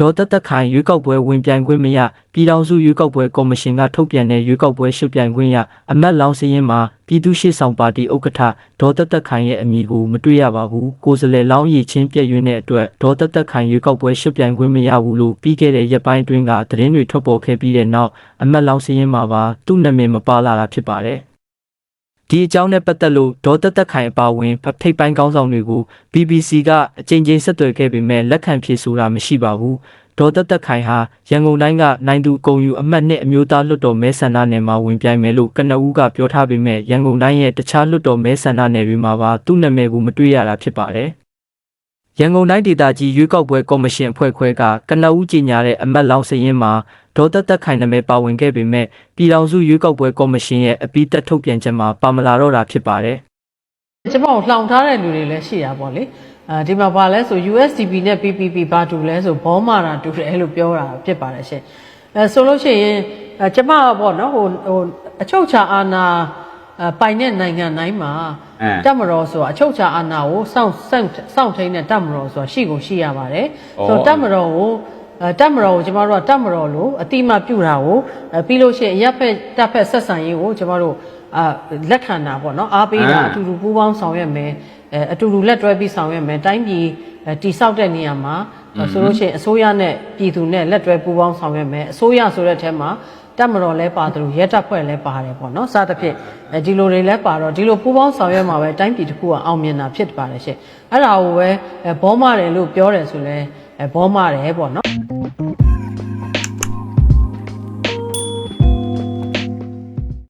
ဒေါ်သက်သက်ခိုင်ရွေးကောက်ပွဲဝင်ပြိုင်ခွင့်မရပြည်ထောင်စုရွေးကောက်ပွဲကော်မရှင်ကထုတ်ပြန်တဲ့ရွေးကောက်ပွဲရှုပ်ပြိုင်ခွင့်ရအမတ်လောင်းစည်းရင်မှာပြည်သူ့ရှေ့ဆောင်ပါတီဥက္ကဋ္ဌဒေါ်သက်သက်ခိုင်ရဲ့အမည်ကိုမတွေ့ရပါဘူးကိုယ်စားလှယ်လောင်းရည်ချင်းပြည့်ရွံ့တဲ့အတွက်ဒေါ်သက်သက်ခိုင်ရွေးကောက်ပွဲရှုပ်ပြိုင်ခွင့်မရဘူးလို့ပြီးခဲ့တဲ့ရက်ပိုင်းအတွင်းကသတင်းတွေထွက်ပေါ်ခဲ့ပြီးတဲ့နောက်အမတ်လောင်းစည်းရင်မှာပါသူ့နာမည်မပါလာတာဖြစ်ပါတယ် ဒီအကြောင်းနဲ့ပတ်သက်လို့ဒေါ်သက်သက်ခိုင်အပါအဝင်ဖထိပ်ပိုင်းကောင်းဆောင်တွေကို BBC ကအကြိမ်ကြိမ်ဆက်သွယ်ခဲ့ပေမဲ့လက်ခံဖြေဆိုတာမရှိပါဘူး။ဒေါ်သက်သက်ခိုင်ဟာရန်ကုန်တိုင်းကနိုင်သူအုံယူအမှတ်နှစ်အမျိုးသားလွှတ်တော်မဲဆန္ဒနယ်မှာဝင်ပြိုင်မယ်လို့ကနဦးကပြောထားပေမဲ့ရန်ကုန်တိုင်းရဲ့တခြားလွှတ်တော်မဲဆန္ဒနယ်တွေမှာပါသူ့နာမည်ကိုမတွေ့ရတာဖြစ်ပါတယ်။ ရန်ကုန်တိုင်းဒေသကြီးရွေးကောက်ပွဲကော်မရှင်အဖွဲ့ခွဲကကနဦးကြီးညာတဲ့အမတ်လောင်းစည်ရင်မှာဒေါ်သက်သက်ခိုင်နာမည်ပါဝင်ခဲ့ပေမဲ့ပြည်ထောင်စုရွေးကောက်ပွဲကော်မရှင်ရဲ့အပိတက်ထုတ်ပြန်ချက်မှာပါမလာတော့တာဖြစ်ပါတယ်။ကျမကိုလှောင်ထားတဲ့လူတွေလည်းရှိတာပေါ့လေအဲဒီမှာဘာလဲဆို USDP နဲ့ PPP ဘာတူလဲဆိုဘောမာတာတူတယ်လို့ပြောတာဖြစ်ပါတယ်ရှင်အဲဆိုလို့ရှိရင်အဲကျမကပေါ့နော်ဟိုဟိုအချုပ်ချာအာဏာအဲ ပိုင်တဲ့နိုင်ငံတိုင်းမှာအဲတက်မတော်ဆိုတာအချုပ်ချာအာဏာကိုစောင့်စောင့်စောင့်ထိန်တဲ့တက်မတော်ဆိုတာရှိကိုရှိရပါတယ်ဆိုတော့တက်မတော်ကိုအဲတက်မတော်ကိုကျမတို့ကတက်မတော်လို့အတိအမပြုတာကိုအဲပြီးလို့ရှိရင်ရပ်ဖက်တက်ဖက်ဆက်ဆံရေးကိုကျမတို့အာလက်ခံတာပေါ့နော်အားပေးတာအတူတူပူးပေါင်းဆောင်ရွက်မယ်အဲအတူတူလက်တွဲပြီးဆောင်ရွက်မယ်တိုင်းပြည်အဲတိဆောက်တဲ့နေရာမှာအဲ ဆိုလို့ရှိရင်အစိုးရနဲ့ပြည်သူနဲ့လက်တွဲပူးပေါင်းဆောင်ရွက်မယ်အစိုးရဆိုတဲ့အထက်မှာတက်မတော်လဲပါတယ်လို့ရဲတပ်ဖွဲ့လဲပါတယ်ပေါ့နော်စသဖြင့်အဲဒီလိုတွေလဲပါတော့ဒီလိုပူးပေါင်းဆောင်ရွက်မှာပဲတိုင်းပြည်တစ်ခုကအောင်မြင်တာဖြစ်ပါတယ်ရှင်အဲ့ဒါကိုပဲအဲဘောမတယ်လို့ပြောတယ်ဆိုလဲအဲဘောမတယ်ပေါ့နော်